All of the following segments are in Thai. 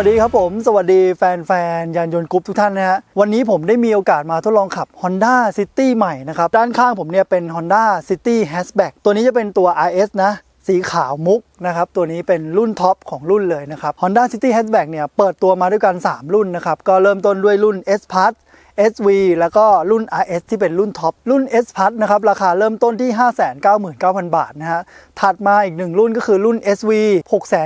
สวัสดีครับผม สวัสดีแฟนๆ ยานยนต์กรุ๊ปทุกท่านนะฮะ วันนี้ผมได้มีโอกาสมาทดลองขับ Honda City ใหม่นะครับ ด้านข้างผมเนี่ยเป็น Honda City Hatchback ตัวนี้จะเป็นตัว RS นะสีขาวมุกนะครับ ตัวนี้เป็นรุ่นท็อปของรุ่นเลยนะครับ Honda City Hatchback เนี่ยเปิดตัวมาด้วยกัน 3 รุ่นนะครับ ก็เริ่มต้นด้วยรุ่น S Pass SV แล้วก็รุ่น RS ที่เป็นรุ่นท็อป รุ่น S Plus นะครับ ราคาเริ่มต้นที่ 599,000 บาทนะฮะ ถัดมาอีกหนึ่งรุ่นก็คือรุ่น SV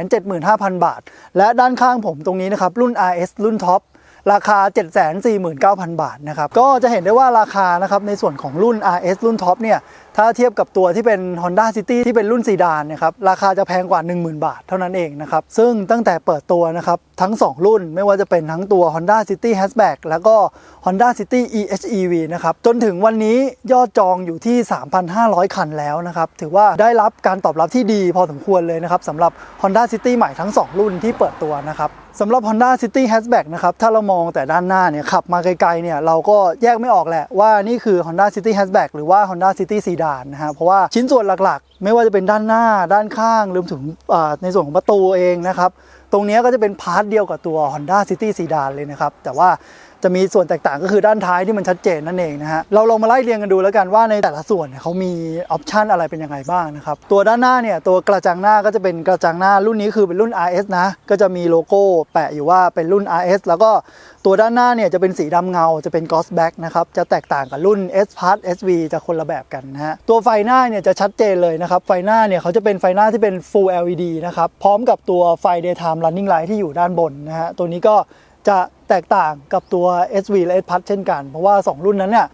675,000 บาท และด้านข้างผมตรงนี้นะครับ รุ่น RS รุ่นท็อปราคา 749,000 บาทนะครับ ก็จะเห็นได้ว่าราคานะครับในส่วนของรุ่น RS รุ่นท็อปเนี่ย ถ้าเทียบกับตัวที่เป็น Honda City ที่เป็นรุ่นซีดานนะครับราคาจะแพงกว่า 10,000 บาทเท่านั้นเองนะครับซึ่งตั้งแต่เปิดตัวนะครับทั้ง 2 รุ่นไม่ว่าจะเป็นทั้งตัว Honda City Hatchback แล้วก็ Honda City EHEV นะครับจนถึงวันนี้ยอดจองอยู่ที่ 3,500 คันแล้วนะครับถือว่าได้รับการตอบรับที่ดีพอสมควรเลยนะครับสำหรับ Honda City ใหม่ทั้ง 2 รุ่นที่เปิดตัวนะครับสำหรับ Honda City Hatchback นะครับถ้าเรามองแต่ด้านหน้าเนี่ยขับมาไกลๆเนี่ยเราก็แยกไม่ออกแหละว่านี่คือ Honda City Hatchback หรือว่า Honda City Sedan นะฮะเพราะว่าชิ้นส่วนหลักๆ ไม่ว่าจะเป็นด้านหน้าด้านข้างรวมถึงในส่วนของประตูเองนะครับ ตรงนี้ก็จะเป็นพาร์ทเดียวกับตัว Honda City ซีดานเลยนะครับ แต่ว่า จะมีส่วนแตกต่างก็คือด้านท้ายที่มันชัดเจนนั่นเองนะฮะเราลองมาไล่เรียงกันดูแล้วกันว่าในแต่ละส่วนเนี่ยเขามีออปชันอะไรเป็นยังไงบ้างนะครับตัวด้านหน้าเนี่ยตัวกระจังหน้าก็จะเป็นกระจังหน้ารุ่นนี้คือเป็นรุ่น RS นะก็จะมีโลโก้แปะอยู่ว่าเป็นรุ่น RS แล้วก็ตัวด้านหน้าเนี่ยจะเป็นสีดำเงาจะเป็น Ghost Black นะครับจะแตกต่างกับรุ่น S Plus SV จะคนละแบบกันนะฮะตัวไฟหน้าเนี่ยจะชัดเจนเลยนะครับไฟหน้าเนี่ยเขาจะเป็นไฟหน้าที่เป็น Full LED นะครับพร้อมกับตัวไฟ Daytime Running Light ที่อยู่ด้านบนนะฮะตัวนี้ก็จะ แตกต่างกับตัว SV และ S Plus เช่นกัน เพราะว่า 2 รุ่นนั้นเนี่ย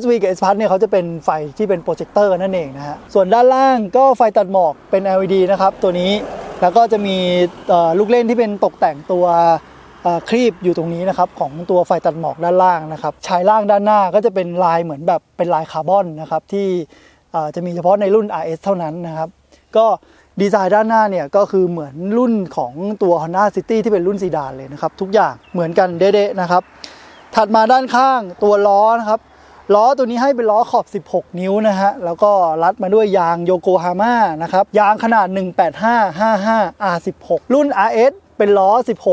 SV กับ S Plus เนี่ยเขาจะเป็นไฟที่เป็นโปรเจคเตอร์นั่นเองนะฮะ ส่วนด้านล่างก็ไฟตัดหมอกเป็น LED นะครับ ตัวนี้แล้วก็จะมีลูกเล่นที่เป็นตกแต่งตัวครีบอยู่ตรงนี้นะครับของตัวไฟตัดหมอกด้านล่างนะครับชายล่างด้านหน้าก็จะเป็นลายเหมือนแบบเป็นลายคาร์บอนนะครับที่จะมีเฉพาะในรุ่น RS เท่านั้นนะครับ ก็ ดีไซน์ด้านหน้าเนี่ยก็คือเหมือนรุ่นของตัว Honda City ที่เป็นรุ่นซีดานเลยนะครับ ทุกอย่างเหมือนกันเด๊ะๆนะครับ ถัดมาด้านข้างตัวล้อนะครับล้อตัวนี้ให้เป็นล้อขอบ 16 นิ้วนะฮะ แล้วก็รัดมาด้วยยางโยโกฮาม่านะครับ ยางขนาด 18555 R16 รุ่น RS เป็นล้อ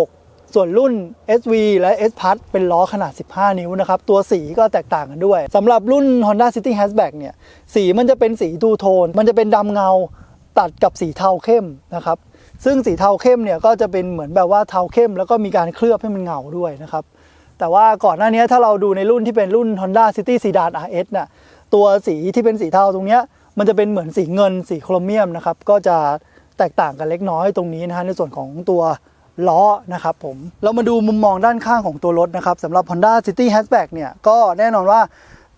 16 ส่วนรุ่น SV และ S Plus เป็นล้อขนาด 15 นิ้วนะครับ ตัวสีก็แตกต่างกันด้วยสำหรับรุ่น Honda City Hatchback เนี่ย สีมันจะเป็นสีทูโทน มันจะเป็นดำเงา ตัดกับสีเทาเข้มนะครับ ซึ่งสีเทาเข้มเนี่ยก็จะเป็นเหมือนแบบว่าเทาเข้ม แล้วก็มีการเคลือบให้มันเงาด้วยนะครับ แต่ว่าก่อนหน้านี้ถ้าเราดูในรุ่นที่เป็นรุ่น Honda City Sedan RS น่ะตัวสีที่เป็นสีเทาตรงเนี้ยมันจะเป็นเหมือนสีเงินสีโครเมียมนะครับ ก็จะแตกต่างกันเล็กน้อยตรงนี้นะฮะในส่วนของตัวล้อนะครับผมเรามาดูมุมมองด้านข้างของตัวรถนะครับสำหรับ Honda City Hatchback เนี่ยก็แน่นอนว่า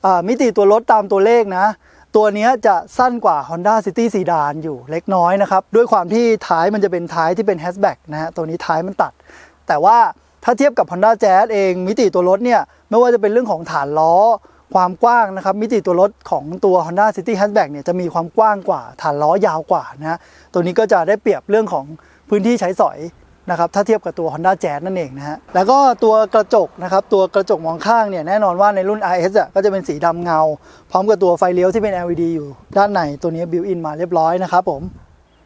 อ่ามิติตัวรถตามตัวเลขนะ ตัวนี้จะสั้นกว่า Honda City Sedan อยู่เล็กน้อยนะครับ ด้วยความที่ท้ายมันจะเป็นท้ายที่เป็น hatchback นะฮะตัวนี้ท้ายมันตัด แต่ว่าถ้าเทียบกับ Honda Jazz เองมิติตัวรถเนี่ย ไม่ว่าจะเป็นเรื่องของฐานล้อความกว้างนะครับ มิติตัวรถของตัว Honda City Hatchback เนี่ยจะมีความกว้างกว่า ฐานล้อยาวกว่านะฮะตัวนี้ก็จะได้เปรียบเรื่องของพื้นที่ใช้สอย นะครับถ้าเทียบกับตัว Honda Jazz นั่นเองนะฮะแล้วก็ตัวกระจกนะครับตัวกระจกมองข้างเนี่ยแน่นอนว่าในรุ่น RS อะก็จะเป็นสีดำเงา พร้อมกับตัวไฟเลี้ยวที่เป็น LED อยู่ด้านในตัวนี้ built in มาเรียบร้อยนะครับผม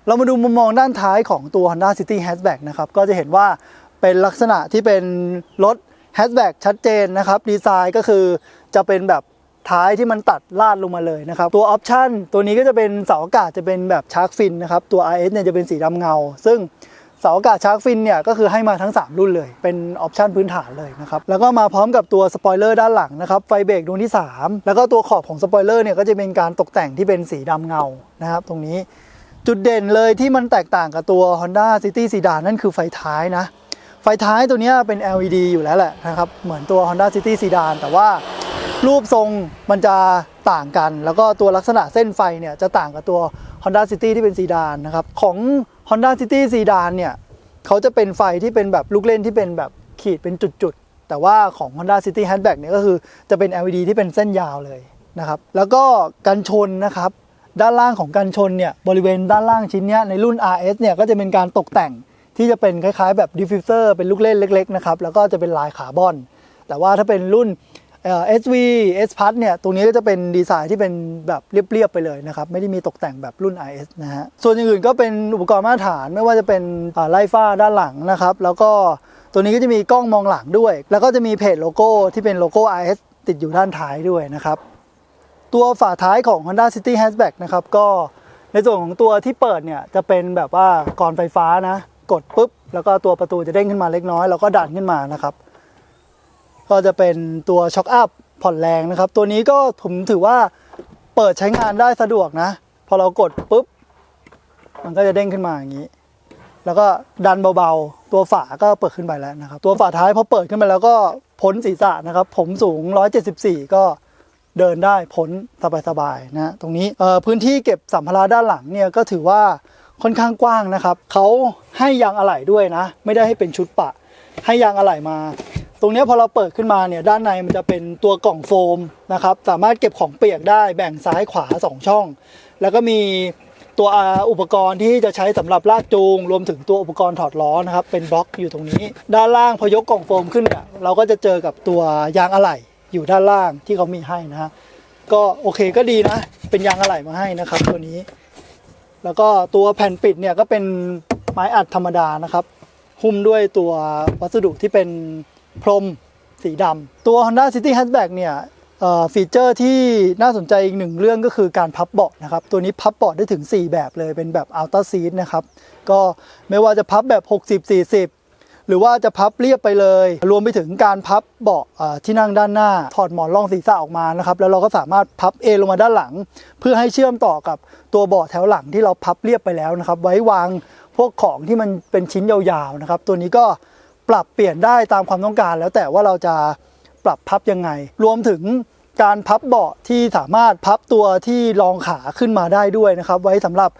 เรามาดูมุมมองด้านท้ายของตัว Honda City Hatchback นะครับก็จะเห็นว่าเป็นลักษณะที่เป็นรถ Hatchback ชัดเจนนะครับดีไซน์ก็คือจะเป็นแบบท้ายที่มันตัดลาดลงมาเลยนะครับตัวออปชันตัวนี้ก็จะเป็นเสาอากาศจะเป็นแบบชาร์กฟินนะครับตัว RS เนี่ยจะเป็นสีดำเงา ซึ่ง เสาอากาศชาร์กฟินเนี่ยก็คือให้มาทั้ง 3 รุ่นเลย เป็นออปชันพื้นฐานเลยนะครับ แล้วก็มาพร้อมกับตัวสปอยเลอร์ด้านหลังนะครับ ไฟเบรกดวงที่ 3 แล้วก็ตัวขอบของสปอยเลอร์เนี่ยก็จะเป็นการตกแต่งที่เป็นสีดำเงานะครับ ตรงนี้จุดเด่นเลยที่มันแตกต่างกับตัว Honda City Sedan นั่นคือไฟท้ายนะ ไฟท้ายตัวนี้เป็น LED อยู่แล้วแหละนะครับ เหมือนตัว Honda City Sedan แต่ว่ารูปทรงมันจะต่างกัน แล้วก็ตัวลักษณะเส้นไฟเนี่ยจะต่างกับตัว Honda City ที่เป็นซีดานนะครับของ Honda City Sedan เนี่ยเขาจะเป็นไฟที่เป็นแบบลูกเล่นที่เป็นแบบขีดเป็นจุดๆ แต่ว่าของ Honda City Hatchback เนี่ยก็คือจะเป็น LED ที่เป็นเส้นยาวเลยนะครับแล้วก็กันชนนะครับด้านล่างของกันชนเนี่ยบริเวณด้านล่างชิ้นเนี้ยในรุ่น RS เนี่ยก็จะเป็นการตกแต่งที่จะเป็นคล้ายๆ แบบดิฟฟิวเซอร์เป็นลูกเล่นเล็กๆนะครับแล้วก็จะเป็นลายคาร์บอน แต่ว่าถ้าเป็นรุ่น เอ่อ SV S Plus เนี่ย ตรงนี้ก็จะเป็นดีไซน์ที่เป็นแบบเรียบ ๆ ไปเลยนะครับ ไม่ได้มีตกแต่งแบบรุ่น IS นะฮะ ส่วนอย่างอื่นก็เป็นอุปกรณ์มาตรฐานไม่ว่าจะเป็นไล่ฟ้าด้านหลังนะครับ แล้วก็ตัวนี้ก็จะมีกล้องมองหลังด้วย แล้วก็จะมีเพจโลโก้ที่เป็นโลโก้ IS ติดอยู่ด้านท้ายด้วยนะครับ ตัวฝาท้ายของ Honda City Hatchback นะครับ ก็ในส่วนของตัวที่เปิดเนี่ยจะเป็นแบบว่ากรอนไฟฟ้านะ กดปุ๊บ แล้วก็ตัวประตูจะเด้งขึ้นมาเล็กน้อย แล้วก็ดันขึ้นมานะครับ ก็จะเป็นตัวช็อคอัพผ่อนแรงนะครับ ตัวนี้ก็ผมถือว่าเปิดใช้งานได้สะดวกนะ พอเรากดปุ๊บ มันก็จะเด้งขึ้นมาอย่างนี้ แล้วก็ดันเบาๆ ตัวฝาก็เปิดขึ้นไปแล้วนะครับ ตัวฝาท้ายพอเปิดขึ้นไปแล้วก็พ้นศีรษะนะครับ ผมสูง 174 ก็เดินได้พ้นสบายๆนะตรงนี้พื้นที่เก็บสัมภาระด้านหลังเนี่ยก็ถือว่าค่อนข้างกว้างนะครับเขาให้ยางอะไหล่ด้วยนะ ไม่ได้ให้เป็นชุดปะ ให้ยางอะไหล่มา ตรงนี้พอเราเปิดขึ้นมาเนี่ยด้านในมันจะเป็นตัวกล่องโฟมนะครับสามารถเก็บของเปียกได้แบ่งซ้ายขวา 2 ช่อง แล้วก็มีตัวอุปกรณ์ที่จะใช้สำหรับลากจูง รวมถึงตัวอุปกรณ์ถอดล้อนะครับเป็นบล็อกอยู่ตรงนี้ ด้านล่างพอยกกล่องโฟมขึ้นเนี่ยเราก็จะเจอกับตัวยางอะไหล่อยู่ด้านล่างที่เขามีให้นะฮะก็โอเคก็ดีนะ เป็นยางอะไหล่มาให้นะครับตัวนี้ แล้วก็ตัวแผ่นปิดเนี่ยก็เป็นไม้อัดธรรมดานะครับหุ้มด้วยตัววัสดุที่เป็น พรมสีดำตัว Honda City Hatchback เนี่ยฟีเจอร์ที่น่าสนใจอีกหนึ่งเรื่องก็คือการพับเบาะนะครับ ตัวนี้พับเบาะได้ถึง 4 แบบเลยเป็นแบบ Ultra Seat นะครับ ก็ไม่ว่าจะพับแบบ 60 40 หรือว่าจะพับเรียบไปเลย รวมไปถึงการพับเบาะที่นั่งด้านหน้า ถอดหมอนรองศีรษะออกมานะครับ แล้วเราก็สามารถพับเอลงมาด้านหลัง เพื่อให้เชื่อมต่อกับตัวเบาะแถวหลังที่เราพับเรียบไปแล้วนะครับ ไว้วางพวกของที่มันเป็นชิ้นยาวๆนะครับ ตัวนี้ก็ ปรับเปลี่ยนได้ตามความต้องการ แล้วแต่ว่าเราจะปรับพับยังไง รวมถึงการพับเบาะที่สามารถพับตัวที่รองขาขึ้นมาได้ด้วยนะครับ ไว้สำหรับ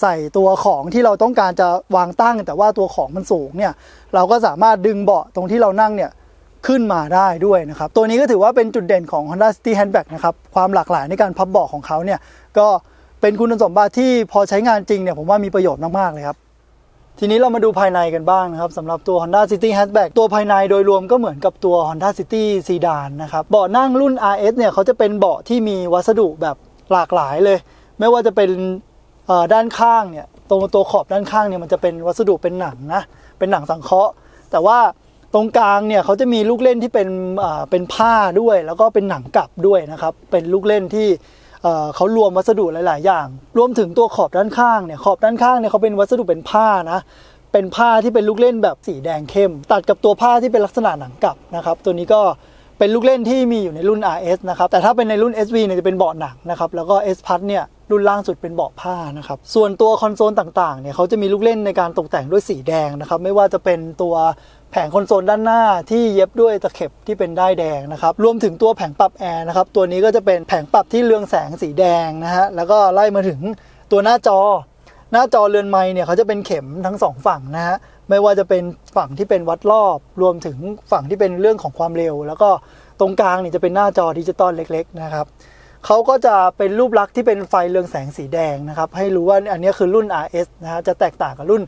ใส่ตัวของที่เราต้องการจะวางตั้ง แต่ว่าตัวของมันสูงเนี่ยเราก็สามารถดึงเบาะตรงที่เรานั่งเนี่ยขึ้นมาได้ด้วยนะครับ ตัวนี้ก็ถือว่าเป็นจุดเด่นของ Honda City Handbag นะครับ ความหลากหลายในการพับเบาะของเขาเนี่ยก็เป็นคุณสมบัติที่พอใช้งานจริงเนี่ยผมว่ามีประโยชน์มาก ๆ เลยครับ ทีนี้เรามาดูภายในกันบ้างนะครับสำหรับตัว Honda City Hatchback ตัวภายในโดยรวมก็เหมือนกับตัว Honda City Sedan นะครับเบาะนั่งรุ่น RS เนี่ยเขาจะเป็นเบาะที่มีวัสดุแบบหลากหลายเลย ไม่ว่าจะเป็นด้านข้างเนี่ยตรงตัวขอบด้านข้างเนี่ยมันจะเป็นวัสดุเป็นหนังนะเป็นหนังสังเคราะห์ แต่ว่าตรงกลางเนี่ยเขาจะมีลูกเล่นที่เป็นเป็นผ้าด้วย แล้วก็เป็นหนังกลับด้วยนะครับเป็นลูกเล่นที่ เเขารวมวัสดุหลาย ๆ อย่าง รวมถึงตัวขอบด้านข้างเนี่ยขอบด้านข้างเนี่ยเขาเป็นวัสดุเป็นผ้านะเป็นผ้าที่เป็นลูกเล่นแบบสีแดงเข้ม ตัดกับตัวผ้าที่เป็นลักษณะหนังกลับนะครับ ตัวนี้ก็เป็นลูกเล่นที่มีอยู่ในรุ่น RS นะครับแต่ถ้าเป็นในรุ่น SV เนี่ยจะเป็นเบาะหนังนะครับแล้วก็ S Plus เนี่ย รุ่นล่างสุดเป็นเบาะผ้านะครับ ส่วนตัวคอนโซลต่างๆ เนี่ยเขาจะมีลูกเล่นในการตกแต่งด้วยสีแดงนะครับ ไม่ว่าจะเป็นตัวแผงคอนโซลด้านหน้าที่เย็บด้วยตะเข็บที่เป็นด้ายแดงนะครับ รวมถึงตัวแผงปรับแอร์นะครับ ตัวนี้ก็จะเป็นแผงปรับที่เรืองแสงสีแดงนะฮะ แล้วก็ไล่มาถึงตัวหน้าจอ หน้าจอเรือนไม้เนี่ยเขาจะเป็นเข็มทั้งสองฝั่งนะฮะ ไม่ว่าจะเป็นฝั่งที่เป็นวัดรอบ รวมถึงฝั่งที่เป็นเรื่องของความเร็ว แล้วก็ตรงกลางเนี่ยจะเป็นหน้าจอดิจิตอลเล็ก ๆ นะครับ เขาก็จะเป็นรูปลักษณ์ที่เป็นไฟเรืองแสงสีแดงนะครับ ให้รู้ว่าอันนี้คือรุ่น RS นะฮะจะแตกต่างกับรุ่น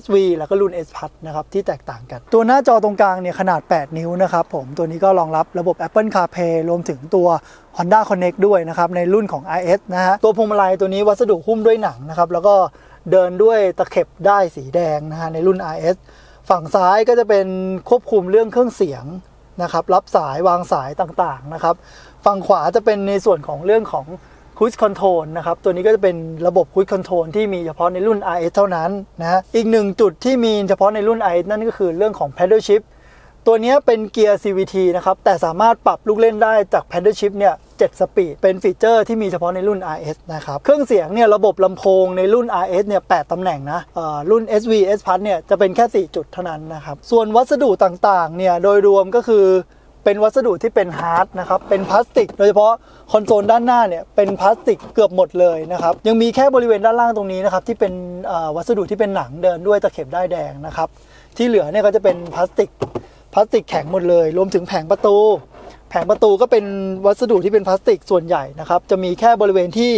SV แล้วก็รุ่น S Plus นะครับที่แตกต่างกัน ตัวหน้าจอตรงกลางเนี่ยขนาด 8 นิ้วนะครับผมตัวนี้ก็รองรับระบบ Apple CarPlay รวมถึงตัว Honda Connect ด้วยนะครับในรุ่นของ RS นะฮะตัวพวงมาลัยตัวนี้วัสดุหุ้มด้วยหนังนะครับแล้วก็เดินด้วยตะเข็บได้สีแดงนะฮะในรุ่น RS ฝั่งซ้ายก็จะเป็นควบคุมเรื่องเครื่องเสียงนะครับรับสายวางสายต่างๆนะครับ ฝั่งขวาจะเป็นในส่วนของเรื่องของ Cruise Control นะครับ ตัวนี้ก็จะเป็นระบบ Cruise Control ที่มีเฉพาะในรุ่น RS เท่านั้นนะอีกหนึ่งจุดที่มีเฉพาะในรุ่น RS นั่นก็คือเรื่องของ Paddle Shift ตัวนี้เป็นเกียร์ CVT นะครับ แต่สามารถปรับลูกเล่นได้จาก Paddle Shift เนี่ย7สปีด เป็นฟีเจอร์ที่มีเฉพาะในรุ่น RS นะครับ เครื่องเสียงเนี่ยระบบลำโพงในรุ่น RS เนี่ย8ตำแหน่งนะรุ่น SV S Plus เนี่ยจะเป็นแค่ 4 จุดเท่านั้นนะครับ ส่วนวัสดุต่างๆ เนี่ยโดยรวมก็คือ เป็นวัสดุที่เป็นฮาร์ดนะครับ เป็นพลาสติก โดยเฉพาะคอนโซลด้านหน้าเนี่ยเป็นพลาสติกเกือบหมดเลยนะครับ ยังมีแค่บริเวณด้านล่างตรงนี้นะครับที่เป็นวัสดุที่เป็นหนังเดินด้วยตะเข็บด้ายแดงนะครับ ที่เหลือเนี่ยก็จะเป็นพลาสติก พลาสติกแข็งหมดเลย รวมถึงแผงประตู แผงประตูก็เป็นวัสดุที่เป็นพลาสติกส่วนใหญ่นะครับ จะมีแค่บริเวณที่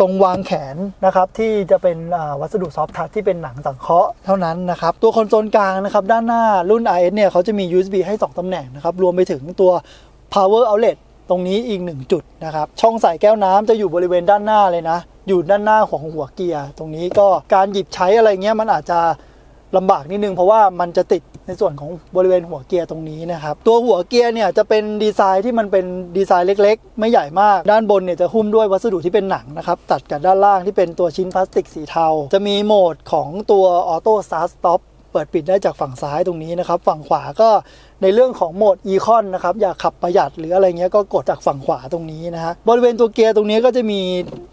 ตรงวางแขนนะครับที่จะเป็นวัสดุซอฟท์ทัชที่เป็นหนังสังเคราะห์เท่านั้นนะครับตัวคอนโซลกลางนะครับด้านหน้ารุ่น RS เนี่ยเขาจะมี USB ให้ 2ตำแหน่งนะครับรวมไปถึงตัว power outlet ตรงนี้อีกหนึ่งจุดนะครับ ช่องใส่แก้วน้ำจะอยู่บริเวณด้านหน้าเลยนะ อยู่ด้านหน้าของหัวเกียร์ ตรงนี้ก็การหยิบใช้อะไรเงี้ยมันอาจจะลำบากนิดนึง เพราะว่ามันจะติด ในส่วนของบริเวณหัวเกียร์ตรงนี้นะครับ ตัวหัวเกียร์เนี่ยจะเป็นดีไซน์ที่มันเป็นดีไซน์เล็ก ๆ ไม่ใหญ่มาก ด้านบนเนี่ยจะหุ้มด้วยวัสดุที่เป็นหนังนะครับตัดกับด้านล่างที่เป็นตัวชิ้นพลาสติกสีเทา จะมีโหมดของตัวออโต้สตาร์ทสต็อปเปิดปิดได้จากฝั่งซ้ายตรงนี้นะครับ ฝั่งขวาก็ในเรื่องของโหมดอีคอนนะครับ อยากขับประหยัดหรืออะไรเงี้ยก็กดจากฝั่งขวาตรงนี้นะฮะบริเวณตัวเกียร์ตรงนี้ก็จะมี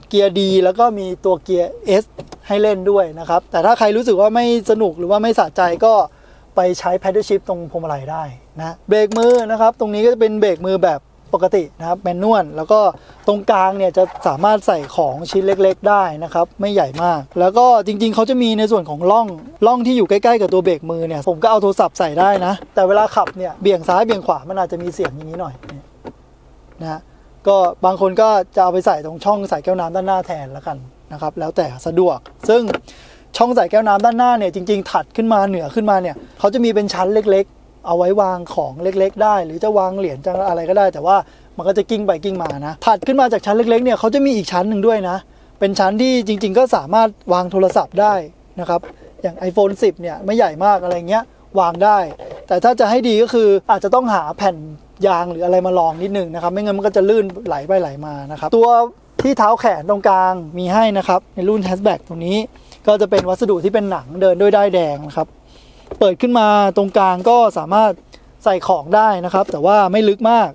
เกียร์ดีแล้วก็มีตัวเกียร์ S ให้เล่นด้วยนะครับ แต่ถ้าใครรู้สึกว่าไม่สนุกหรือว่าไม่สะใจก็ ไปใช้ paddle shift ตรงพวงมาลัยได้นะเบรกมือนะครับ ตรงนี้ก็จะเป็นเบรกมือแบบปกตินะครับแมนนวลแล้วก็ตรงกลางเนี่ยจะสามารถใส่ของชิ้นเล็กๆ ได้นะครับ ไม่ใหญ่มาก แล้วก็จริงๆ เขาจะมีในส่วนของร่องร่องที่อยู่ใกล้ๆ กับตัวเบรกมือเนี่ยผมก็เอาโทรศัพท์ใส่ได้นะ แต่เวลาขับเนี่ยเบี่ยงซ้ายเบี่ยงขวามันอาจจะมีเสียงอย่างนี้หน่อยนะก็บางคนก็จะเอาไปใส่ตรงช่องใส่แก้วน้ำด้านหน้าแทนแล้วกันนะครับ แล้วแต่สะดวกซึ่ง ช่องใส่แก้วน้ำด้านหน้าเนี่ยจริงๆ ถัดขึ้นมาเหนือขึ้นมาเนี่ยเขาจะมีเป็นชั้นเล็กๆ เอาไว้วางของเล็กๆ ได้ หรือจะวางเหรียญจะอะไรก็ได้ แต่ว่ามันก็จะกิ้งไปกิ้งมานะ ถัดขึ้นมาจากชั้นเล็กๆเนี่ยเขาจะมีอีกชั้นหนึ่งด้วยนะ เป็นชั้นที่จริง ๆ ก็สามารถวางโทรศัพท์ได้นะครับอย่าง iPhone 10 เนี่ยไม่ใหญ่มากอะไรเงี้ยวางได้ แต่ถ้าจะให้ดีก็คืออาจจะต้องหาแผ่นยางหรืออะไรมาลองนิดนึงนะครับ ไม่งั้นมันก็จะลื่นไหลไปไหลมานะครับ ตัวที่เท้าแขนตรงกลางมีให้นะครับ ในรุ่น Hatchback ตรงนี้ ก็จะเป็นวัสดุที่เป็นหนังเดินด้วยได้แดงนะครับ เปิดขึ้นมาตรงกลางก็สามารถใส่ของได้นะครับ แต่ว่าไม่ลึกมาก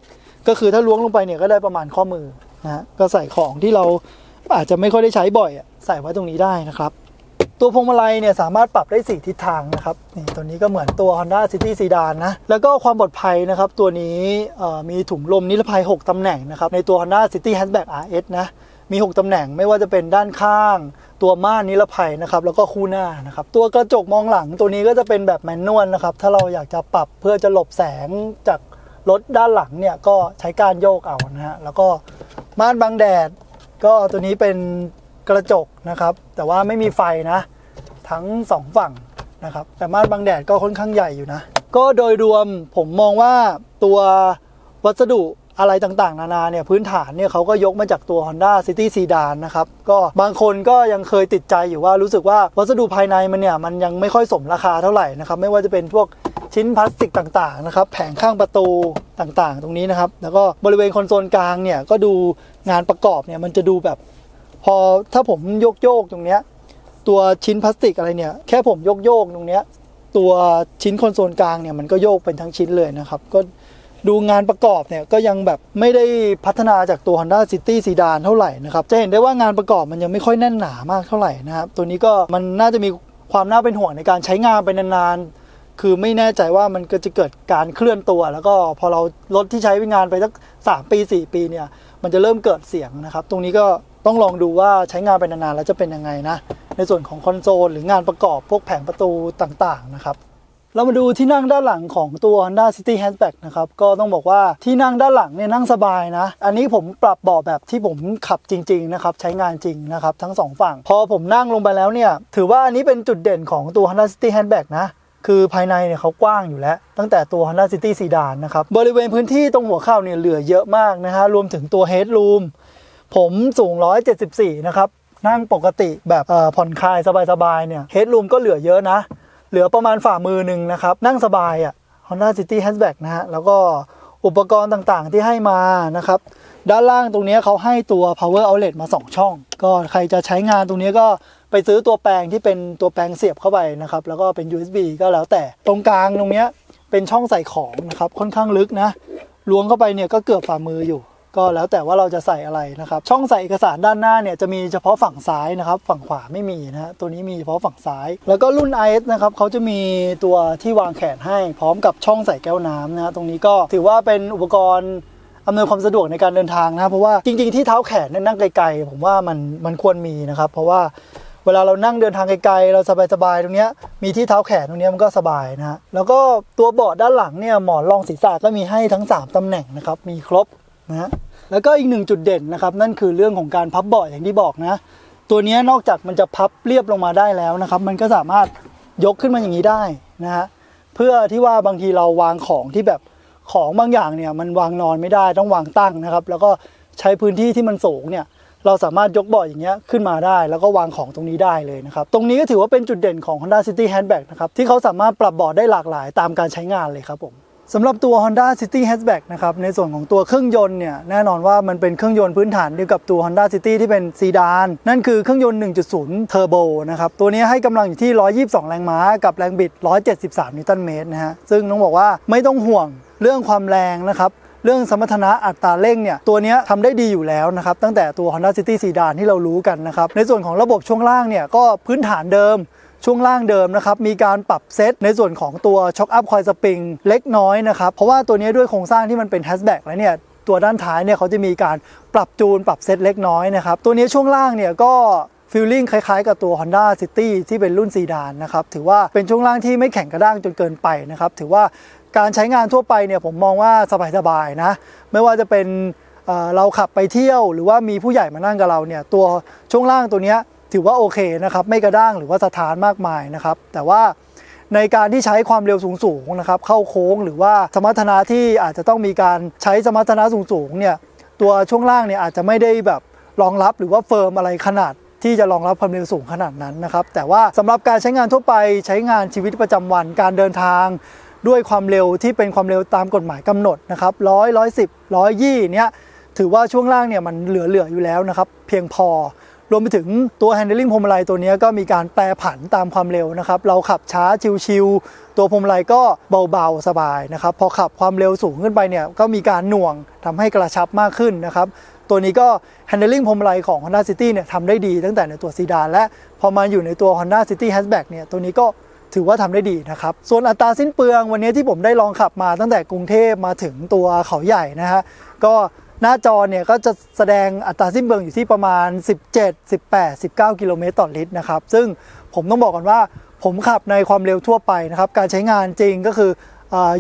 ก็คือถ้าล้วงลงไปเนี่ยก็ได้ประมาณข้อมือนะก็ใส่ของที่เราอาจจะไม่ค่อยได้ใช้บ่อยใส่ไว้ตรงนี้ได้นะครับ ตัวพวงมาลัยเนี่ยสามารถปรับได้ 4 ทิศทางนะครับนี่ตัวนี้ก็เหมือนตัว Honda City Sedan นะแล้วก็ความปลอดภัยนะครับ ตัวนี้มีถุงลมนิรภัย 6ตำแหน่งนะครับในตัว Honda City Hatchback RS นะ มี 6 ตำแหน่งไม่ว่าจะเป็นด้านข้าง ตัวม่านนิรภัยนะครับแล้วก็คู่หน้านะครับตัวกระจกมองหลังตัวนี้ก็จะเป็นแบบแมนนวลนะครับถ้าเราอยากจะปรับเพื่อจะหลบแสงจากรถด้านหลังเนี่ยก็ใช้การโยกเอานะฮะแล้วก็ม่านบังแดด ก็ตัวนี้เป็นกระจกนะครับ แต่ว่าไม่มีไฟนะ ทั้งสองฝั่งนะครับแต่ม่านบังแดดก็ค่อนข้างใหญ่อยู่นะ ก็โดยรวมผมมองว่าตัววัสดุ อะไรต่างๆ นานาเนี่ยพื้นฐานเนี่ยเขาก็ยกมาจากตัว Honda City Sedan นะครับ ก็บางคนก็ยังเคยติดใจอยู่ว่ารู้สึกว่าวัสดุภายในมันเนี่ยมันยังไม่ค่อยสมราคาเท่าไหร่นะครับ ไม่ว่าจะเป็นพวกชิ้นพลาสติกต่างๆนะครับแผงข้างประตูต่างๆ ตรงนี้นะครับ แล้วก็บริเวณคอนโซลกลางเนี่ยก็ดูงานประกอบเนี่ยมันจะดูแบบ พอถ้าผมโยกโยกๆตรงเนี้ยตัวชิ้นพลาสติกอะไรเนี่ยแค่ผมโยกโยกๆตรงเนี้ยตัวชิ้นคอนโซลกลางเนี่ยมันก็โยกเป็นทั้งชิ้นเลยนะครับ ก็ ดูงานประกอบเนี่ยก็ยังแบบไม่ได้พัฒนาจากตัว Honda City Sedan เท่าไหร่นะครับ จะเห็นได้ว่างานประกอบมันยังไม่ค่อยแน่นหนามากเท่าไหร่นะครับ ตัวนี้ก็มันน่าจะมีความน่าเป็นห่วงในการใช้งานไปนานๆ คือไม่แน่ใจว่ามันก็จะเกิดการเคลื่อนตัว แล้วก็พอเรารถที่ใช้งานไปสักสามปีสี่ปีเนี่ยมันจะเริ่มเกิดเสียงนะครับ ตรงนี้ก็ต้องลองดูว่าใช้งานไปนานๆแล้วจะเป็นยังไงนะในส่วนของคอนโซลหรืองานประกอบพวกแผงประตูต่างๆนะครับ เรามาดูที่นั่งด้านหลังของตัว Honda City Hatchback นะครับ ก็ต้องบอกว่าที่นั่งด้านหลังเนี่ยนั่งสบายนะ อันนี้ผมปรับเบาะแบบที่ผมขับจริง ๆ นะครับ ใช้งานจริงนะครับ ทั้งสองฝั่ง พอผมนั่งลงไปแล้วเนี่ย ถือว่าอันนี้เป็นจุดเด่นของตัว Honda City Hatchback นะคือภายในเนี่ยเขากว้างอยู่แล้ว ตั้งแต่ตัว Honda City Sedan นะครับ บริเวณพื้นที่ตรงหัวเข่าเนี่ยเหลือเยอะมากนะฮะรวมถึงตัว Headroom ผมสูง 174 นะครับ นั่งปกติแบบผ่อนคลายสบายๆเนี่ยเฮดรูมก็เหลือเยอะนะ เหลือประมาณฝ่ามือหนึ่งนะครับ นั่งสบายอะ่ะ Honda City Hatchback นะฮะ แล้วก็อุปกรณ์ต่างๆที่ให้มานะครับ ด้านล่างตรงนี้เขาให้ตัว power outlet มา 2 ช่อง ก็ใครจะใช้งานตรงนี้ก็ไปซื้อตัวแปลงที่เป็นตัวแปลงเสียบเข้าไปนะครับ แล้วก็เป็น USB ก็แล้วแต่ตรงกลางตรงเนี้ยเป็นช่องใส่ของนะครับค่อนข้างลึกนะล้วงเข้าไปเนี่ยก็เกือบฝ่ามืออยู่ ก็แล้วแต่ว่าเราจะใส่อะไรนะครับ ช่องใส่เอกสารด้านหน้าเนี่ยจะมีเฉพาะฝั่งซ้ายนะครับ ฝั่งขวาไม่มีนะฮะตัวนี้มีเฉพาะฝั่งซ้าย แล้วก็รุ่น IS นะครับเขาจะมีตัวที่วางแขนให้พร้อมกับช่องใส่แก้วน้ำนะฮะตรงนี้ก็ถือว่าเป็นอุปกรณ์อำนวยความสะดวกในการเดินทางนะครับเพราะว่าจริง ๆ ที่เท้าแขนนั่งไกลๆ ผมว่ามันมันควรมีนะครับ เพราะว่าเวลาเรานั่งเดินทางไกลๆ เราสบายๆ ตรงเนี้ยมีที่เท้าแขนตรงเนี้ยมันก็สบายนะฮะแล้วก็ตัวเบาะด้านหลังเนี่ยหมอนรองศีรษะก็มีให้ทั้ง 3ตำแหน่งนะครับมีครบ นะฮะแล้วก็อีกหนึ่งจุดเด่นนะครับ นั่นคือเรื่องของการพับเบาะอย่างที่บอกนะ ตัวนี้นอกจากมันจะพับเรียบลงมาได้แล้วนะครับ มันก็สามารถยกขึ้นมาอย่างนี้ได้นะฮะเพื่อที่ว่าบางทีเราวางของที่แบบของบางอย่างเนี่ยมันวางนอนไม่ได้ต้องวางตั้งนะครับ แล้วก็ใช้พื้นที่ที่มันสูงเนี่ยเราสามารถยกเบาะอย่างเงี้ยขึ้นมาได้ แล้วก็วางของตรงนี้ได้เลยนะครับ ตรงนี้ก็ถือว่าเป็นจุดเด่นของ Honda City Hatchback นะครับที่เขาสามารถปรับเบาะได้หลากหลายตามการใช้งานเลยครับผม สำหรับตัว Honda City Hatchback นะครับในส่วนของตัวเครื่องยนต์เนี่ยแน่นอนว่ามันเป็นเครื่องยนต์พื้นฐานเดียวกับตัว Honda City ที่เป็นซีดาน นั่นคือเครื่องยนต์ 1.0เทอร์โบนะครับตัวนี้ให้กำลังอยู่ที่ 122 แรงม้า กับแรงบิด 173 นิวตันเมตรนะฮะซึ่งต้องบอกว่าไม่ต้องห่วงเรื่องความแรงนะครับเรื่องสมรรถนะอัตราเร่งเนี่ยตัวนี้ทำได้ดีอยู่แล้วนะครับตั้งแต่ตัว Honda City ซีดานที่เรารู้กันนะครับในส่วนของระบบช่วงล่างเนี่ยก็พื้นฐานเดิม ช่วงล่างเดิมนะครับมีการปรับเซตในส่วนของตัวช็อคอัพคอยสปริงเล็กน้อยนะครับเพราะว่าตัวนี้ด้วยโครงสร้างที่มันเป็นแฮชแบ็กแล้วเนี่ยตัวด้านท้ายเนี่ยเขาจะมีการปรับจูนปรับเซตเล็กน้อยนะครับตัวนี้ช่วงล่างเนี่ยก็ฟีลลิ่งคล้ายๆกับตัว Honda City ที่เป็นรุ่นซีดานนะครับถือว่าเป็นช่วงล่างที่ไม่แข็งกระด้างจนเกินไปนะครับถือว่าการใช้งานทั่วไปเนี่ยผมมองว่าสบายๆนะไม่ว่าจะเป็นเอ่อเราขับไปเที่ยว หรือว่ามีผู้ใหญ่มานั่งกับเราเนี่ยตัวช่วงล่างตัวเนี้ย ถือว่าโอเคนะครับไม่กระด้างหรือว่าสถานมากมายนะครับ แต่ว่าในการที่ใช้ความเร็วสูงๆนะครับเข้าโค้งหรือว่าสมรรถนะที่อาจจะต้องมีการใช้สมรรถนะสูงๆเนี่ยตัวช่วงล่างเนี่ยอาจจะไม่ได้แบบรองรับหรือว่าเฟิร์มอะไรขนาดที่จะรองรับความเร็วสูงขนาดนั้นนะครับ แต่ว่าสำหรับการใช้งานทั่วไปใช้งานชีวิตประจำวันการเดินทางด้วยความเร็วที่เป็นความเร็วตามกฎหมายกำหนดนะครับร้อยร้อยสิบร้อยยี่เนี่ยถือว่าช่วงล่างเนี่ยมันเหลือๆอยู่แล้วนะครับ เพียงพอ รวมไปถึงตัว handling พวงมาลัยตัวนี้ก็มีการแปรผันตามความเร็วนะครับ เราขับช้าชิวๆตัวพวงมาลัยก็เบาๆสบายนะครับ พอขับความเร็วสูงขึ้นไปเนี่ยก็มีการหน่วงทำให้กระชับมากขึ้นนะครับ ตัวนี้ก็ handling พวงมาลัยของ Honda City เนี่ยทำได้ดีตั้งแต่ในตัวซีดานและพอมาอยู่ในตัว Honda City Hatchback เนี่ยตัวนี้ก็ถือว่าทำได้ดีนะครับ ส่วนอัตราสิ้นเปลืองวันนี้ที่ผมได้ลองขับมาตั้งแต่กรุงเทพมาถึงตัวเขาใหญ่นะฮะก็ หน้าจอเนี่ยก็จะแสดงอัตราสิ้นเปลืองอยู่ที่ประมาณ 17 18 19 กิโลเมตรต่อลิตรนะครับ ซึ่งผมต้องบอกก่อนว่าผมขับในความเร็วทั่วไปนะครับ การใช้งานจริงก็คือ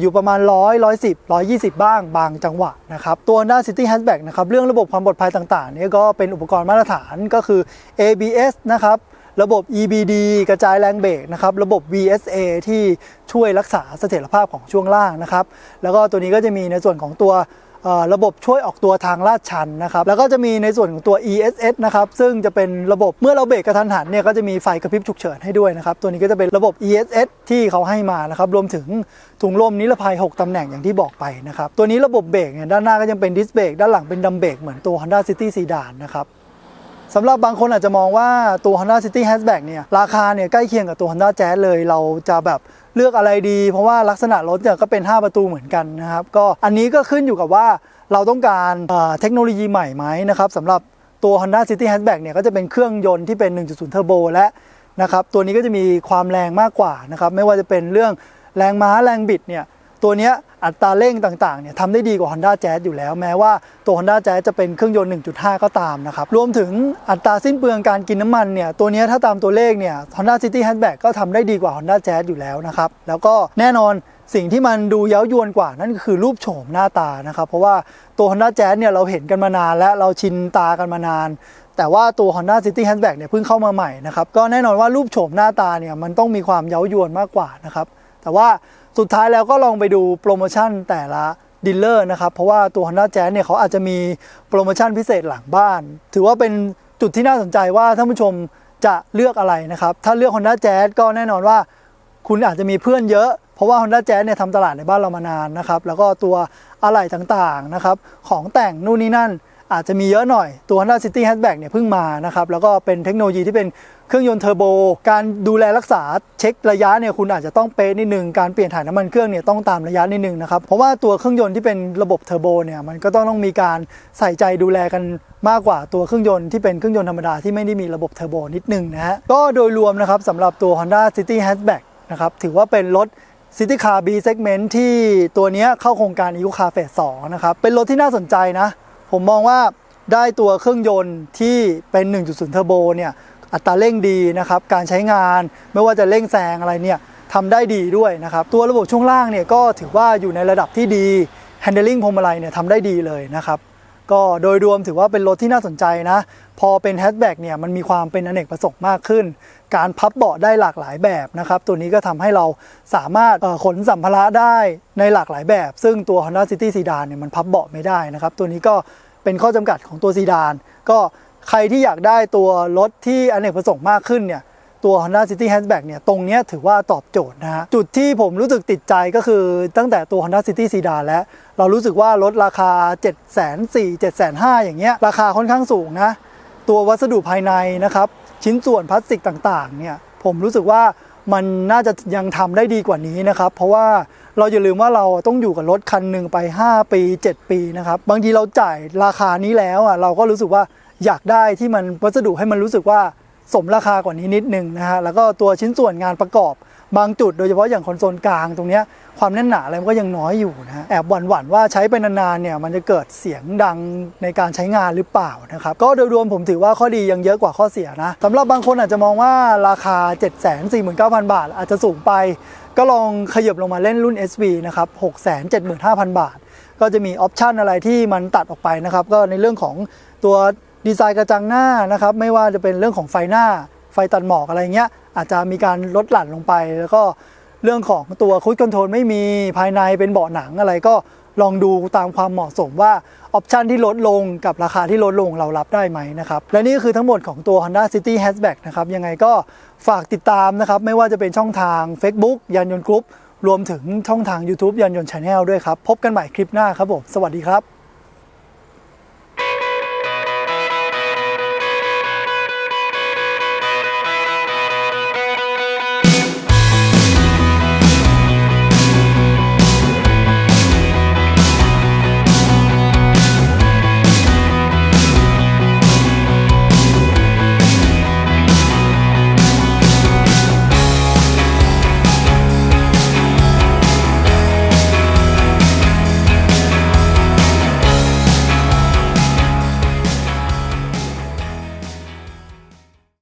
อยู่ประมาณ 100 110 120 บ้างบางจังหวะนะครับ ตัว Honda City Hatchback นะครับ เรื่องระบบความปลอดภัยต่างๆเนี่ยก็เป็นอุปกรณ์มาตรฐานก็คือ ABS นะครับระบบ EBD กระจายแรงเบรกนะครับ ระบบ VSA ที่ช่วยรักษาเสถียรภาพของช่วงล่างนะครับ แล้วก็ตัวนี้ก็จะมีในส่วนของตัว ระบบช่วยออกตัวทางลาดชันนะครับ แล้วก็จะมีในส่วนของตัว ESS นะครับ ซึ่งจะเป็นระบบเมื่อเราเบรกกระทันหันเนี่ยก็จะมีไฟกระพริบฉุกเฉินให้ด้วยนะครับ ตัวนี้ก็จะเป็นระบบ ESS ที่เขาให้มานะครับ รวมถึงถุงลมนิรภัย 6 ตำแหน่งอย่างที่บอกไปนะครับ ตัวนี้ระบบเบรกเนี่ยด้านหน้าก็ยังเป็นดิสเบรกด้านหลังเป็นดัมเบรกเหมือนตัว Honda City Sedan นะครับ สำหรับบางคนอาจจะมองว่าตัว Honda City Hatchback เนี่ยราคาเนี่ยใกล้เคียงกับตัว Honda Jazz เลยเราจะแบบเลือกอะไรดี เพราะว่าลักษณะรถเนี่ยก็เป็น 5 ประตูเหมือนกันนะครับก็อันนี้ก็ขึ้นอยู่กับว่าเราต้องการเทคโนโลยีใหม่ไหมนะครับสำหรับตัว Honda City Hatchback เนี่ยก็จะเป็นเครื่องยนต์ที่เป็น 1.0 เทอร์โบและนะครับตัวนี้ก็จะมีความแรงมากกว่านะครับไม่ว่าจะเป็นเรื่องแรงม้าแรงบิดเนี่ย ตัวนี้อัตราเร่งต่างๆเนี่ยทำได้ดีกว่า Honda Jazz อยู่แล้ว แม้ว่าตัว Honda Jazz จะเป็นเครื่องยนต์ 1.5 ก็ตามนะครับ รวมถึงอัตราสิ้นเปลืองการกินน้ำมันเนี่ยตัวนี้ถ้าตามตัวเลขเนี่ย Honda City Hatchback ก็ทำได้ดีกว่า Honda Jazz อยู่แล้วนะครับ แล้วก็แน่นอนสิ่งที่มันดูเย้ายวนกว่านั่นก็คือรูปโฉมหน้าตานะครับ เพราะว่าตัว Honda Jazz เนี่ยเราเห็นกันมานานและเราชินตากันมานานแต่ว่าตัว Honda City Hatchback เนี่ยเพิ่งเข้ามาใหม่นะครับ ก็แน่นอนว่ารูปโฉมหน้าตาเนี่ยมันต้องมีความเย้ายวนมากกว่านะครับ แต่ว่า สุดท้ายแล้วก็ลองไปดูโปรโมชั่นแต่ละดีลเลอร์นะครับ เพราะว่าตัว Honda Jazz เนี่ยเขาอาจจะมีโปรโมชั่นพิเศษหลังบ้าน ถือว่าเป็นจุดที่น่าสนใจว่าท่านผู้ชมจะเลือกอะไรนะครับ ถ้าเลือก Honda Jazz ก็แน่นอนว่า คุณอาจจะมีเพื่อนเยอะ เพราะว่า Honda Jazz เนี่ยทำตลาดในบ้านเรามานานนะครับ แล้วก็ตัวอะไหล่ต่างๆนะครับ ของแต่งนู่นนี่นั่น อาจจะมีเยอะหน่อยตัว Honda City Hatchback เนี่ยเพิ่งมานะครับแล้วก็เป็นเทคโนโลยีที่เป็นเครื่องยนต์เทอร์โบ การดูแลรักษาเช็คระยะเนี่ยคุณอาจจะต้องเป๊ะนิดนึง การเปลี่ยนถ่ายน้ำมันเครื่องเนี่ยต้องตามระยะนิดนึงนะครับ เพราะว่าตัวเครื่องยนต์ที่เป็นระบบเทอร์โบเนี่ยมันก็ต้องต้องมีการใส่ใจดูแลกันมากกว่าตัวเครื่องยนต์ที่เป็นเครื่องยนต์ธรรมดาที่ไม่ได้มีระบบเทอร์โบนิดนึงนะฮะก็โดยรวมนะครับสำหรับตัว Honda City Hatchback นะครับถือว่าเป็นรถ City Car B Segment ที่ตัวเนี้ยเข้าโครงการ EU Car Phase 2นะครับ เป็นรถที่น่าสนใจนะ ผมมองว่าได้ตัวเครื่องยนต์ที่เป็น 1.0 เทอร์โบเนี่ยอัตราเร่งดีนะครับ การใช้งานไม่ว่าจะเร่งแซงอะไรเนี่ยทำได้ดีด้วยนะครับ ตัวระบบช่วงล่างเนี่ยก็ถือว่าอยู่ในระดับที่ดี handling พวงมาลัยเนี่ยทำได้ดีเลยนะครับ ก็โดยรวมถือว่าเป็นรถที่น่าสนใจนะ พอเป็นแฮชแบ็กเนี่ยมันมีความเป็นอเนกประสงค์มากขึ้น การพับเบาะได้หลากหลายแบบนะครับ ตัวนี้ก็ทำให้เราสามารถขนสัมภาระได้ในหลากหลายแบบ ซึ่งตัว Honda City Sedan เนี่ยมันพับเบาะไม่ได้นะครับ ตัวนี้ก็เป็นข้อจำกัดของตัวซีดานก็ใครที่อยากได้ตัวรถที่อเนกประสงค์มากขึ้นเนี่ยตัว Honda City Hatchback เนี่ยตรงนี้ถือว่าตอบโจทย์นะฮะจุดที่ผมรู้สึกติดใจก็คือตั้งแต่ตัว Honda City Sedan แล้ว เรารู้สึกว่ารถราคา 7 4 0 0 0 7 5 0 0อย่างเงี้ยราคาค่อนข้างสูงนะ ตัววัสดุภายในนะครับ ชิ้นส่วนพลาสติกต่างๆเนี่ยผมรู้สึกว่ามันน่าจะยังทำได้ดีกว่านี้นะครับ เพราะว่าเราอย่าลืมว่าเราต้องอยู่กับรถคันหนึ่งไป 5 ปี 7 ปีนะครับ บางทีเราจ่ายราคานี้แล้วอะเราก็รู้สึกว่าอยากได้ที่มันวัสดุให้มันรู้สึกว่าสมราคากว่านี้นิดนึงนะฮะแล้วก็ตัวชิ้นส่วนงานประกอบ บางจุดโดยเฉพาะอย่างคอนโซลกลางตรงนี้ความแน่นหนาอะไรมันก็ยังน้อยอยู่นะแอบหวั่นหวั่นว่าใช้ไปนานๆเนี่ยมันจะเกิดเสียงดังในการใช้งานหรือเปล่านะครับก็โดยรวมผมถือว่าข้อดียังเยอะกว่าข้อเสียนะสำหรับบางคนอาจจะมองว่าราคา 749,000 บาท อาจจะสูงไป ก็ลองขยับลงมาเล่นรุ่น SV นะครับ675,000 บาท ก็จะมีออปชันอะไรที่มันตัดออกไปนะครับก็ในเรื่องของตัวดีไซน์กระจังหน้านะครับไม่ว่าจะเป็นเรื่องของไฟหน้า ไฟตัดหมอกอะไรเงี้ยอาจจะมีการลดหลั่นลงไป แล้วก็เรื่องของตัวคุ i คอนโทรลไม่มีภายในเป็นเบาะหนังอะไรก็ลองดูตามความเหมาะสมว่าออปชันที่ลดลงกับราคาที่ลดลงเรารับได้ไหมนะครับและนี่ก็คือทั้งหมดของตัว Honda City Hatchback นะครับยังไงก็ฝากติดตามนะครับไม่ว่าจะเป็นช่องทาง Facebook ยานยนต์กรุ๊ปรวมถึงช่องทาง YouTube ยานยนต์ Channel ด้วยครับ พบกันใหม่คลิปหน้าครับผม สวัสดีครับ